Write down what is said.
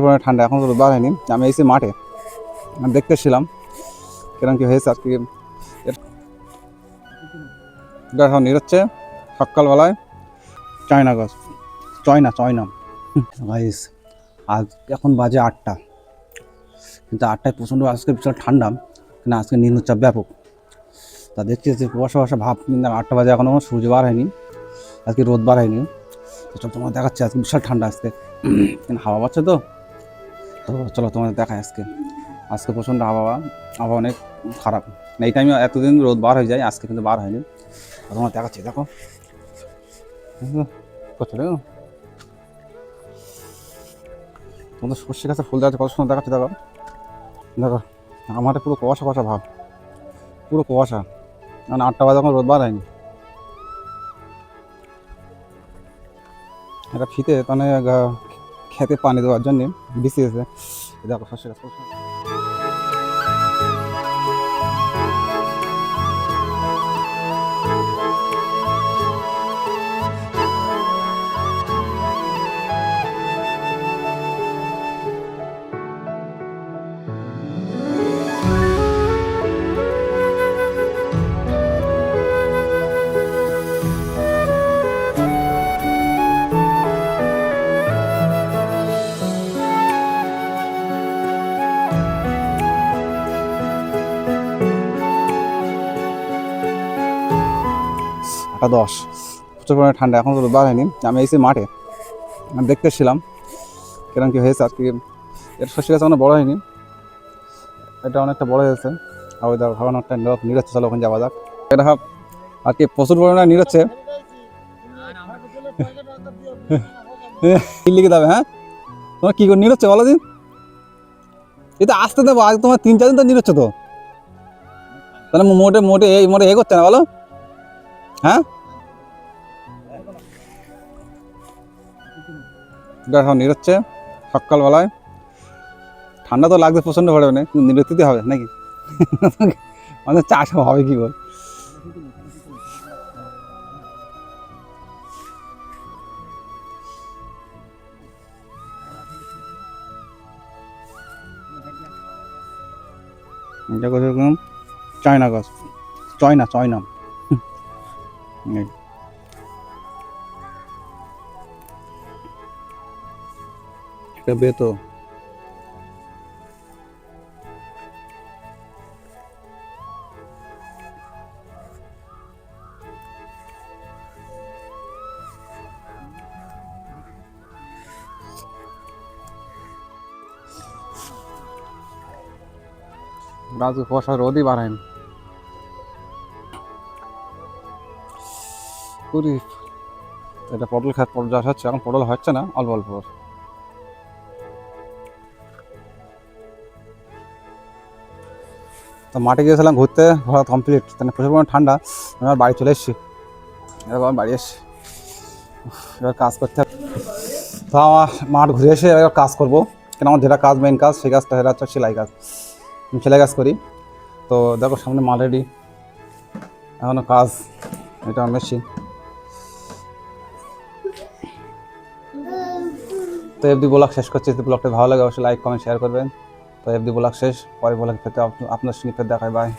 পরিমাণে ঠান্ডা এখন তো হয়নি আমি এসে মাঠে। আমি দেখতে এসেছিলাম কিরম কি হয়েছে এর- এটা এখন নিরচ্ছে সকালবেলায় চায়না গাছ। চয়না চয়না। গাইস আজ এখন বাজে আটটা। কিন্তু আটটায় প্রচণ্ড আজকে বিশাল ঠান্ডা। কিন্তু আজকে নিম্নচাপ ব্যাপক। তা দেখছি যে কুয়াশা কুয়াশা ভাব, কিন্তু আটটা বাজে এখনও সূর্য বার হয়নি। আজকে রোদ বার হয়নি। তো তোমার দেখাচ্ছে, আজকে বিশাল ঠান্ডা আজকে। কিন্তু হাওয়া পাচ্ছে তো। তো চলো তোমাদের দেখায় আজকে। আজকে প্রচণ্ড আবহাওয়া। আবহাওয়া অনেক খারাপ। এই টাইমে এতদিন রোদ বার হয়ে যায়, আজকে কিন্তু বার হয়নি। তোমার দেখাচ্ছি, দেখো। তোমাদের সর্ষে গাছে ফুল দেখাচ্ছে, কত সুন্দর দেখাচ্ছে, দেখো। দেখো, আমার পুরো কুয়াশা কুয়াশা ভাব। পুরো কুয়াশা। মানে আটটা বাজে এখন রোদ বার হয়নি। এটা ফিতে মানে খেতে পানি দেওয়ার জন্য বিছিয়েছে দেখো সর্ষে আটটা দশ। প্রচুর পরিমাণে ঠান্ডা, এখন তো হয়নি আমি এসে মাঠে। দেখতে এসেছিলাম কিরম কি হয়েছে আজকে। এর শস্য গাছ অনেক বড় হয়নি। এটা অনেকটা বড় হয়েছে আর ওই দেখো অনেকটা নিরত নিরচ্ছে চলো ওখানে যাওয়া যাক। এটা ভাব আর কি প্রচুর পরিমাণে নিরচ্ছে লিখে দেবে হ্যাঁ? তোমার কী করে নিরচ্ছে বলো দিন এটা আসতে দেবো, আজ তোমার তিন, চার দিন তো নিরচ্ছে তো। তাহলে মোটে মোটে এই মোটে এ করছে না বলো। হ্যাঁ? দেখো নিরচ্ছে সকালবেলায় ঠান্ডা তো লাগছে, প্রচণ্ড পড়বে না, কিন্তু নিরতিতে হবে, নাকি? মানে চাষ হবে কি বল? এটা গাছ। চয়না চয়না। এটা বেতো রাজু কুয়াশা রোদই বাড়ায়নি পুরি এটা পটল খাত পটল চাষ হচ্ছে, এখন পটল হচ্ছে না, অল্প অল্প তো মাঠে গিয়েছিলাম ঘুরতে, ঘোরা কমপ্লিট তাহলে প্রচুর পরিমাণে ঠান্ডা আমার বাড়ি চলে এসেছি। এবার আমি বাড়ি এসেছি। এবার কাজ করতে তো আমার মাঠ ঘুরে এসে এবার কাজ করব। কেন আমার যেটা কাজ মেন কাজ, সেই কাজটা সেটা হচ্ছে সেলাই কাজ। আমি সেলাই কাজ করি। তো দেখো সামনে মাল রেডি এখনও কাজ, এটা মেশিন তো এফডি ব্লগ শেষ করছি। যদি ব্লগটা ভালো লাগে, অবশ্যই লাইক কমেন্ট শেয়ার করবেন। তো এফডি ব্লগ শেষ। পরে ব্লগ পেতে আপনার সঙ্গে ফের দেখায় বাই